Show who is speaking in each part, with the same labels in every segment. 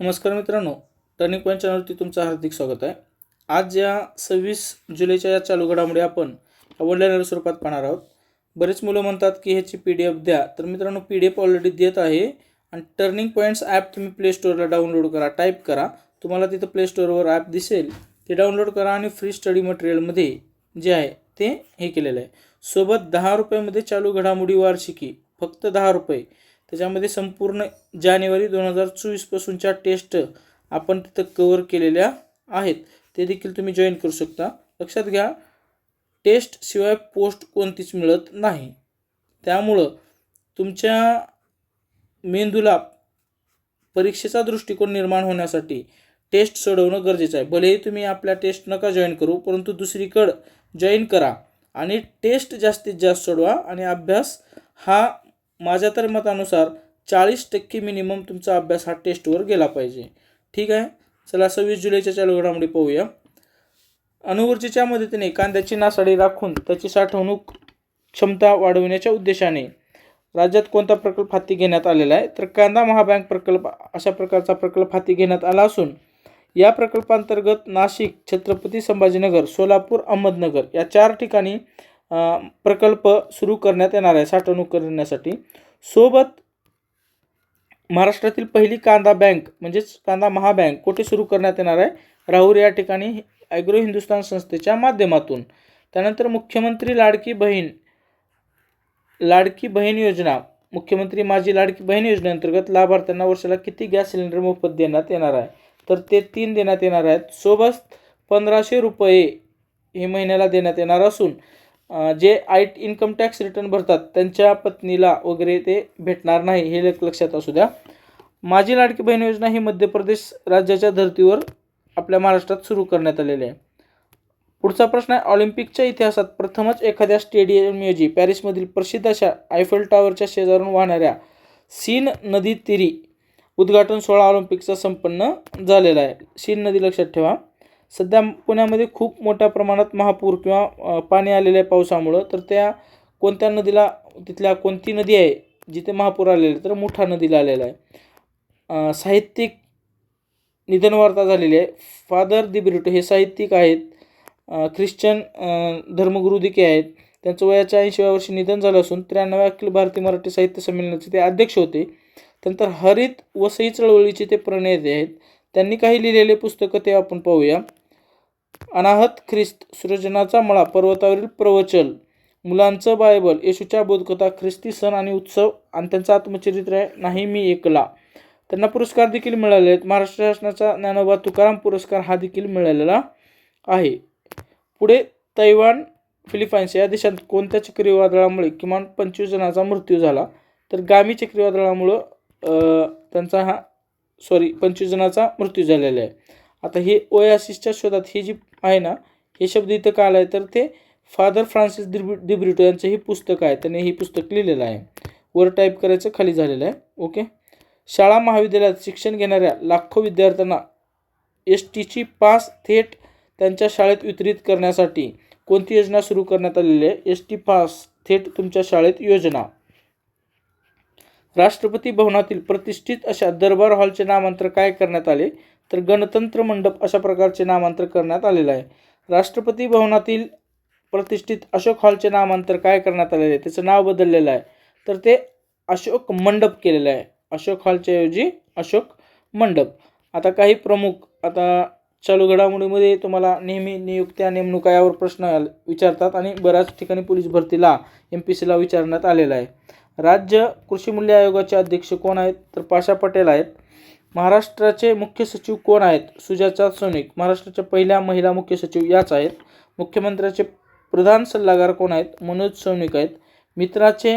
Speaker 1: नमस्कार मित्रांनो turning point चॅनलवरती तुमचं हार्दिक स्वागत आहे. आज या सव्वीस जुलैच्या या चालू घडामोडी आपण ऑनलाईन स्वरूपात पाहणार आहोत. बरेच मुलं म्हणतात की ह्याची पी डी एफ द्या. तर मित्रांनो पी डी एफ ऑलरेडी देत आहे आणि टर्निंग पॉईंट्स ॲप तुम्ही प्ले स्टोअरला डाउनलोड करा टाईप करा. तुम्हाला तिथं प्ले स्टोअरवर ॲप दिसेल. ते डाउनलोड करा आणि फ्री स्टडी मटेरियलमध्ये जे आहे ते हे केलेलं आहे. सोबत दहा रुपयामध्ये चालू घडामोडी वार्षिकी फक्त दहा रुपये. त्याच्यामध्ये संपूर्ण जानेवारी दोन हजार चोवीसपासूनच्या टेस्ट आपण तिथं कवर केलेल्या आहेत. ते देखील तुम्ही जॉईन करू शकता. लक्षात घ्या टेस्ट शिवाय पोस्ट कोणतीच मिळत नाही. त्यामुळं तुमच्या मेंदूला परीक्षेचा दृष्टिकोन निर्माण होण्यासाठी टेस्ट सोडवणं गरजेचं आहे. भलेही तुम्ही आपल्या टेस्ट नका जॉईन करू परंतु दुसरीकडं जॉईन करा आणि टेस्ट जास्तीत जास्त सोडवा आणि अभ्यास हा माझ्या तर मतानुसार चाळीस टक्के मिनिमम तुमचा अभ्यास हा टेस्टवर गेला पाहिजे. ठीक आहे? चला सव्वीस जुलैच्या चालू घडामोडी पाहूया. अणुऊर्जेच्या मदतीने कांद्याची नासाडी राखून त्याची साठवणूक क्षमता वाढविण्याच्या उद्देशाने राज्यात कोणता प्रकल्प हाती घेण्यात आलेला आहे? तर कांदा महाबँक प्रकल्प अशा प्रकारचा प्रकल्प हाती घेण्यात आला असून या प्रकल्पांतर्गत नाशिक छत्रपती संभाजीनगर सोलापूर अहमदनगर या चार ठिकाणी प्रकल्प सुरू करण्यात येणार आहे साठवणूक करण्यासाठी. सोबत महाराष्ट्रातील पहिली कांदा बँक म्हणजेच कांदा महाबँक कुठे सुरू करण्यात येणार आहे? राहुरी या ठिकाणी ॲग्रो हिंदुस्तान संस्थेच्या माध्यमातून. त्यानंतर मुख्यमंत्री लाडकी बहीण लाडकी बहीण योजना. मुख्यमंत्री माझी लाडकी बहीण योजनेअंतर्गत लाभार्थ्यांना वर्षाला किती गॅस सिलेंडर मोफत देण्यात येणार आहे? तर ते तीन देण्यात येणार आहेत. सोबत पंधराशे रुपये हे महिन्याला देण्यात येणार असून जे आय इन्कम टॅक्स रिटर्न भरतात त्यांच्या पत्नीला वगैरे ते भेटणार नाही हे लक्षात असू द्या. माझी लाडकी बहीण योजना ही मध्य प्रदेश राज्याच्या धर्तीवर आपल्या महाराष्ट्रात सुरू करण्यात आलेली आहे. पुढचा प्रश्न आहे ऑलिम्पिकच्या इतिहासात प्रथमच एखाद्या स्टेडियमऐवजी पॅरिसमधील प्रसिद्ध अशा आयफेल टॉवरच्या शेजारून वाहणाऱ्या सीन नदी तिरी उद्घाटन सोहळा ऑलिम्पिकचा संपन्न झालेला आहे. सीन नदी लक्षात ठेवा. सध्या पुण्यामध्ये खूप मोठ्या प्रमाणात महापूर किंवा पाणी आलेलं आहे पावसामुळं तर त्या कोणत्या नदीला तिथल्या कोणती नदी आहे जिथे महापूर आलेला आहे तर मुठा नदीला आलेला आहे. साहित्यिक निधन वार्ता झालेली आहे. फादर दिब्रिटो हे साहित्यिक आहेत. ख्रिश्चन धर्मगुरू देखील आहेत. त्यांचं वयाच्या ऐंशीव्या वर्षी निधन झालं असून त्र्याण्णव्या अखिल भारतीय मराठी साहित्य संमेलनाचे ते अध्यक्ष होते. त्यानंतर हरित वसई चळवळीचे ते प्रणेते आहेत. त्यांनी काही लिहिलेले पुस्तकं ते आपण पाहूया. अनाहत ख्रिस्त सृजनाचा मळा पर्वतावरील प्रवचल मुलांचं बायबल येशूच्या बोधकथा ख्रिस्ती सण आणि उत्सव आणि त्यांचं आत्मचरित्र आहे नाही मी एकला. त्यांना पुरस्कार देखील मिळाले आहेत. महाराष्ट्र शासनाचा ज्ञानोबा तुकाराम पुरस्कार हा देखील मिळालेला आहे. पुढे तैवान फिलिपाईन्स या देशात कोणत्या चक्रीवादळामुळे किमान पंचवीस जणांचा मृत्यू झाला? तर गामी चक्रीवादळामुळं त्यांचा हा सॉरी पंचवीस जणांचा मृत्यू झालेला आहे. आता हे ओयासिसच्या शोधात हे जी आहे ना हे शब्द इथं का आला आहे तर ते फादर फ्रान्सिस दिब्रि दिब्रिटो यांचं हे पुस्तक आहे. त्याने हे पुस्तक लिहिलेलं आहे. वर टाईप करायचं खाली झालेलं आहे. ओके? शाळा महाविद्यालयात शिक्षण घेणाऱ्या लाखो विद्यार्थ्यांना एस टीची पास थेट त्यांच्या शाळेत वितरित करण्यासाठी कोणती योजना सुरू करण्यात आलेली आहे? एस टी पास थेट तुमच्या शाळेत योजना. राष्ट्रपती भवनातील प्रतिष्ठित अशा दरबार हॉलचे नामांतर काय करण्यात आले? तर गणतंत्र मंडप अशा प्रकारचे नामांतर करण्यात आलेलं आहे. राष्ट्रपती भवनातील प्रतिष्ठित अशोक हॉलचे नामांतर काय करण्यात आलेले आहे? त्याचं नाव बदललेलं आहे. तर ते अशोक मंडप केलेलं आहे. अशोक हॉलच्या ऐवजी अशोक मंडप. आता काही प्रमुख आता चालू घडामोडीमध्ये तुम्हाला नेहमी नियुक्त्या नेमणुका यावर प्रश्न विचारतात आणि बऱ्याच ठिकाणी पोलीस भरतीला एम पी सीला विचारण्यात आलेला आहे. राज्य कृषी मूल्य आयोगाचे अध्यक्ष कोण आहेत? तर पाशा पटेल आहेत. महाराष्ट्राचे मुख्य सचिव कोण आहेत? सुजाता सोनिक. महाराष्ट्राच्या पहिल्या महिला मुख्य सचिव याच आहेत. मुख्यमंत्र्याचे प्रधान सल्लागार कोण आहेत? मनोज सोनिक आहेत. मित्राचे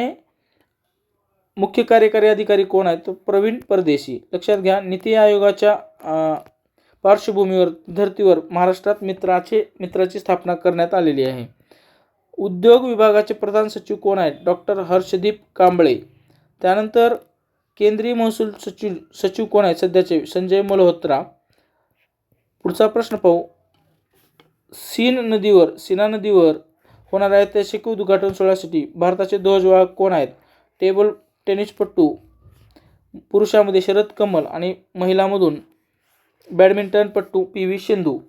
Speaker 1: मुख्य कार्यकारी अधिकारी कोण आहेत? प्रवीण परदेशी. लक्षात घ्या नीती आयोगाच्या पार्श्वभूमीवर धर्तीवर महाराष्ट्रात मित्राचे मित्राची स्थापना करण्यात आलेली आहे. उद्योग विभागाचे प्रधान सचिव कोण आहेत? डॉक्टर हर्षदीप कांबळे. त्यानंतर केंद्रीय महसूल सचिव सचिव कोण आहेत? सध्याचे संजय मल्होत्रा. पुढचा प्रश्न पाहू. सीन नदीवर सीना नदीवर होणाऱ्या ऐतिहासिक उद्घाटन सोहळ्यासाठी. भारताचे ध्वजवाहक कोण आहेत? टेबल टेनिसपटू पुरुषामध्ये शरद कमल आणि महिलामधून बॅडमिंटनपटू पी व्ही सिंधू.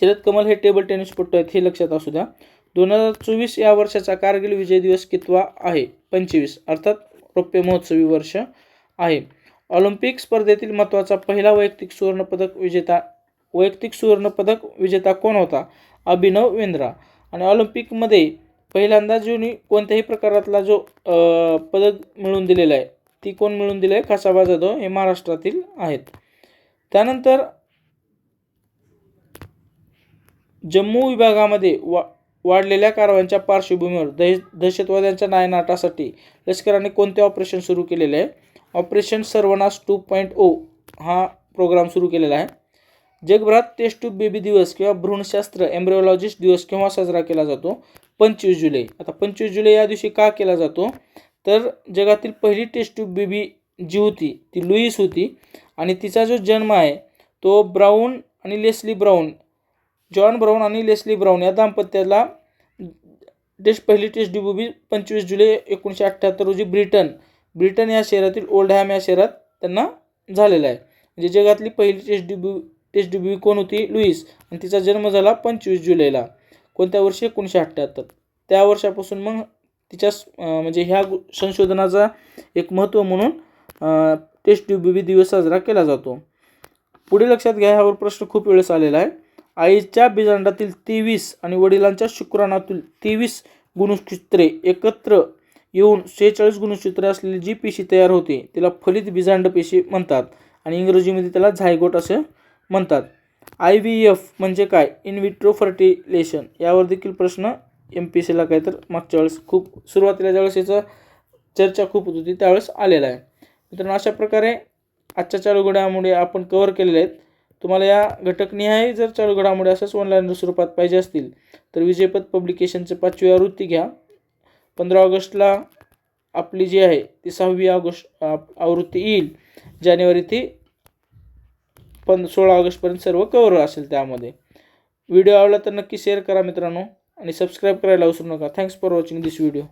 Speaker 1: शरद कमल हे टेबल टेनिसपटू आहेत हे लक्षात असू द्या. दोन हजार चोवीस या वर्षाचा कारगिल विजय दिवस कितवा आहे? पंचवीस. अर्थात रौप्य महोत्सवी वर्ष आहे. ऑलिम्पिक स्पर्धेतील महत्त्वाचा पहिला वैयक्तिक सुवर्णपदक विजेता वैयक्तिक सुवर्णपदक विजेता कोण होता? अभिनव वेंद्रा. आणि ऑलिम्पिकमध्ये पहिल्यांदा जुनी कोणत्याही प्रकारातला जो पदक मिळवून दिलेला आहे ती कोण मिळून दिलं आहे? खासाबा जाधव हे महाराष्ट्रातील आहेत. त्यानंतर जम्मू विभागामध्ये वा वाढलेल्या कारवायांच्या पार्श्वभूमीवर दह दहशतवाद्यांच्या नायनाटासाठी लष्कराने कोणते ऑपरेशन सुरू केलेले आहे? ऑपरेशन सर्वनाश टू पॉईंट ओ हा प्रोग्राम सुरू केलेला आहे. जगभरात टेस्ट ट्यूब बेबी दिवस किंवा भ्रूणशास्त्र एम्ब्रिओलॉजिस्ट दिवस केव्हा साजरा केला जातो? पंचवीस जुलै. आता पंचवीस जुलै या दिवशी का केला जातो? तर जगातील पहिली टेस्ट ट्यूब बेबी जी होती ती लुईस होती आणि तिचा जो जन्म आहे तो ब्राऊन आणि लेस्ली ब्राऊन जॉन ब्राऊन आणि लेस्ली ब्राऊन या दाम्पत्याला टेस्ट पहिली टेस्ट ड्युबी पंचवीस जुलै एकोणीसशे अठ्ठ्याहत्तर रोजी ब्रिटन ब्रिटन या शहरातील ओल्डहॅम या शहरात त्यांना झालेला आहे. म्हणजे जगातली पहिली टेस्ट ड्युबी टेस्ट ड्युबी कोण होती? लुईस. आणि तिचा जन्म झाला पंचवीस जुलैला. कोणत्या वर्षी? एकोणीसशे अठ्ठ्याहत्तर. त्या वर्षापासून मग तिच्या म्हणजे ह्या संशोधनाचा एक महत्त्व म्हणून टेस्ट टेस्ट बी दिवस साजरा केला जातो. पुढे लक्षात घ्या ह्यावर प्रश्न खूप वेळेस आलेला आहे. आईच्या बिजांडातील तेवीस आणि वडिलांच्या शुक्राणातील तेवीस गुणसूत्रे एकत्र येऊन सेहेचाळीस गुणसूत्रे असलेली जी पेशी तयार होते तिला फलित बीजांड पेशी म्हणतात आणि इंग्रजीमध्ये त्याला झायगोट असे म्हणतात. आय व्ही एफ म्हणजे काय? इन विट्रो फर्टिलेशन यावर देखील प्रश्न एम पी सीला काय तर मागच्या वेळेस खूप सुरुवातीला ज्यावेळेस याचं चर्चा खूप होत होती त्यावेळेस आलेला आहे. मित्रांनो अशा प्रकारे आजच्या चालू घडामोडी आपण कवर केलेल्या आहेत. तुम्हाला या घटकनिहाय जर चालू घडामोडी असंच ऑनलाईन स्वरूपात पाहिजे असतील तर विजयपथ पब्लिकेशनचे पाचवी आवृत्ती घ्या. पंधरा ऑगस्टला आपली जी आहे ती सहावी ऑगस्ट आवृत्ती येईल. जानेवारी ती पण सोळा ऑगस्टपर्यंत सर्व कवर असेल त्यामध्ये. व्हिडिओ आवडला तर नक्की शेअर करा मित्रांनो आणि सबस्क्राईब करायला विसरू नका. Thanks for watching this video